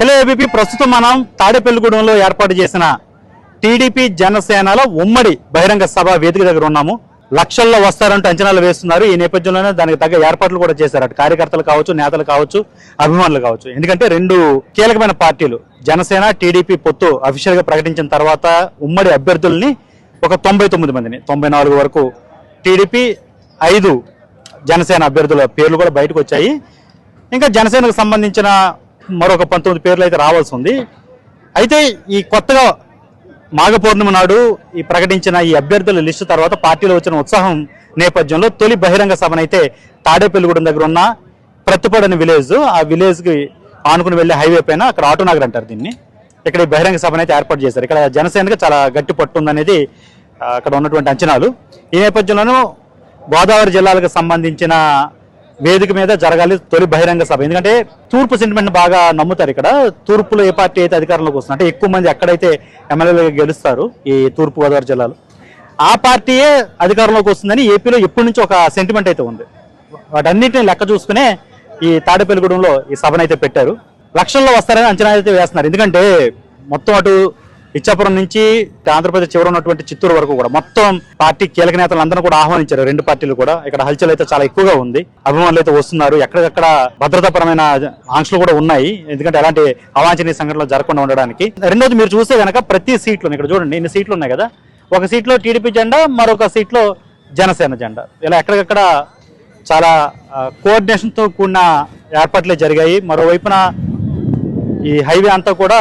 Hello ABP ప్రస్తుతం మనం తాడేపల్లిగూడెంలో ఏర్పాటు చేసిన టీడీపీ జనసేనల ఉమ్మడి బహిరంగ సభ వేదిక దగ్గర ఉన్నాము. లక్షల్లో వస్తారంటూ అంచనాలు వేస్తున్నారు. ఈ నేపథ్యంలోనే దానికి తగ్గ ఏర్పాట్లు కూడా చేశారు. కార్యకర్తలు కావచ్చు నేతలు కావచ్చు అభిమానులు కావచ్చు. ఎందుకంటే రెండు కీలకమైన పార్టీలు జనసేన టీడీపీ పొత్తు అఫీషియల్గా ప్రకటించిన తర్వాత ఉమ్మడి అభ్యర్థుల్ని ఒక తొంభై తొమ్మిది మందిని తొంభై నాలుగు వరకు టీడీపీ ఐదు జనసేన అభ్యర్థుల పేర్లు కూడా బయటకు వచ్చాయి. ఇంకా జనసేనకు సంబంధించిన మరొక పంతొమ్మిది పేర్లు అయితే రావాల్సి ఉంది. అయితే ఈ కొత్తగా మాఘ పౌర్ణమి నాడు ఈ ప్రకటించిన ఈ అభ్యర్థుల లిస్టు తర్వాత పార్టీలో వచ్చిన ఉత్సాహం నేపథ్యంలో తొలి బహిరంగ సభనైతే తాడేపల్లిగూడెం దగ్గర ఉన్న ప్రతిపడని విలేజ్ ఆ విలేజ్కి ఆనుకుని వెళ్ళే హైవే పైన అక్కడ ఆటోనగర్ అంటారు దీన్ని. ఇక్కడ బహిరంగ సభను అయితే ఏర్పాటు చేశారు. ఇక్కడ జనసేనకి చాలా గట్టి పట్టుందనేది అక్కడ ఉన్నటువంటి అంచనాలు. ఈ నేపథ్యంలోనూ గోదావరి జిల్లాలకు సంబంధించిన వేదిక మీద జరగాలి తొలి బహిరంగ సభ. ఎందుకంటే తూర్పు సెంటిమెంట్ బాగా నమ్ముతారు ఇక్కడ. తూర్పులో ఏ పార్టీ అయితే అధికారంలోకి వస్తుంది అంటే ఎక్కువ మంది ఎక్కడైతే ఎమ్మెల్యేలు గెలుస్తారు ఈ తూర్పు గోదావరి జిల్లాలో ఆ పార్టీయే అధికారంలోకి వస్తుందని ఏపీలో ఎప్పటి నుంచి ఒక సెంటిమెంట్ అయితే ఉంది. వాటన్నిటిని లెక్క చూసుకునే ఈ తాడేపల్లిగూడెంలో ఈ సభను అయితే పెట్టారు. లక్షల్లో వస్తారని అంచనా అయితే వేస్తున్నారు. ఎందుకంటే మొత్తం అటు ఇచ్చాపురం నుంచి ఆంధ్రప్రదేశ్ చివర ఉన్నటువంటి చిత్తూరు వరకు కూడా మొత్తం పార్టీ కీలక నేతలు అందరూ కూడా ఆహ్వానించారు. రెండు పార్టీలు కూడా. ఇక్కడ హల్చల్ అయితే చాలా ఎక్కువగా ఉంది. అభిమానులు అయితే వస్తున్నారు. ఎక్కడికక్కడ భద్రతాపరమైన ఆంక్షలు కూడా ఉన్నాయి. ఎందుకంటే ఎలాంటి అవాంఛనీయ సంఘటనలు జరగకుండా ఉండడానికి. రెండోది మీరు చూస్తే కనుక ప్రతి సీట్లో ఇక్కడ చూడండి ఇన్ని సీట్లు ఉన్నాయి కదా. ఒక సీట్లో టీడీపీ జెండా మరొక సీట్లో జనసేన జెండా. ఇలా ఎక్కడికక్కడ చాలా కోఆర్డినేషన్తో కూడిన ఏర్పాట్లే జరిగాయి. మరోవైపున ఈ హైవే అంతా కూడా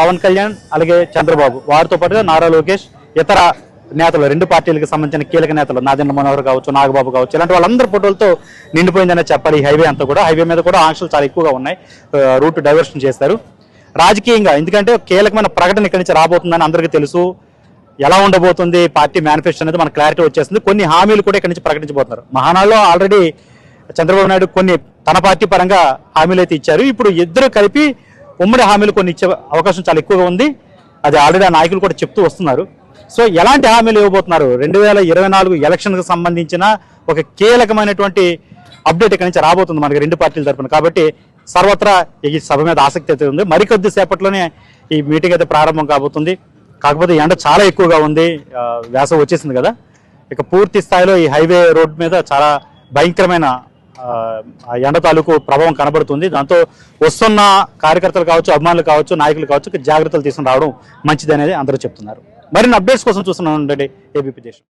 పవన్ కళ్యాణ్ అలాగే చంద్రబాబు. వారితో పాటుగా నారా లోకేష్ ఇతర నేతలు రెండు పార్టీలకు సంబంధించిన కీలక నేతలు నాదెండ్ల మనోహర్ కావచ్చు నాగబాబు కావచ్చు ఇలాంటి వాళ్ళందరి ఫోటోలతో నిండిపోయిందనే చెప్పాలి. ఈ హైవే అంతా కూడా. హైవే మీద కూడా ఆంక్షలు చాలా ఎక్కువగా ఉన్నాయి. రూట్ డైవర్షన్ చేస్తారు రాజకీయంగా ఎందుకంటే కీలకమైన ప్రకటన ఇక్కడి నుంచి రాబోతుందని అందరికీ తెలుసు. ఎలా ఉండబోతుంది పార్టీ మేనిఫెస్టో అనేది మనకు క్లారిటీ వచ్చేస్తుంది కొన్ని హామీలు కూడా ఇక్కడి నుంచి ప్రకటించబోతున్నారు. మహానాడులో ఆల్రెడీ చంద్రబాబు నాయుడు కొన్ని తన పార్టీ పరంగా హామీలు అయితే ఇచ్చారు. ఇప్పుడు ఇద్దరు కలిపి ఉమ్మడి హామీలు కొన్ని ఇచ్చే అవకాశం చాలా ఎక్కువగా ఉంది. అది ఆల్రెడీ ఆ నాయకులు కూడా చెప్తూ వస్తున్నారు. సో ఎలాంటి హామీలు ఇవ్వబోతున్నారు? రెండు వేల ఇరవై నాలుగు ఎలక్షన్కి సంబంధించిన ఒక కీలకమైనటువంటి అప్డేట్ ఇక్కడి నుంచి రాబోతుంది మనకి రెండు పార్టీల తరఫున కాబట్టి సర్వత్రా ఈ సభ మీద ఆసక్తి అయితే ఉంది. మరికొద్ది సేపట్లోనే ఈ మీటింగ్ అయితే ప్రారంభం కాబోతుంది. కాకపోతే ఎండ చాలా ఎక్కువగా ఉంది. వేసవి వచ్చేసింది కదా. ఇక పూర్తి స్థాయిలో ఈ హైవే రోడ్ మీద చాలా భయంకరమైన ఎండ తాలూకు ప్రభావం కనబడుతుంది. దాంతో వస్తున్న కార్యకర్తలు కావచ్చు అభిమానులు కావచ్చు నాయకులు కావచ్చు జాగ్రత్తలు తీసుకుని రావడం మంచిది అనేది అందరూ చెప్తున్నారు. మరిన్ని అప్డేట్స్ కోసం చూస్తున్నాం ఉండండి ఏబీపీ దేశం.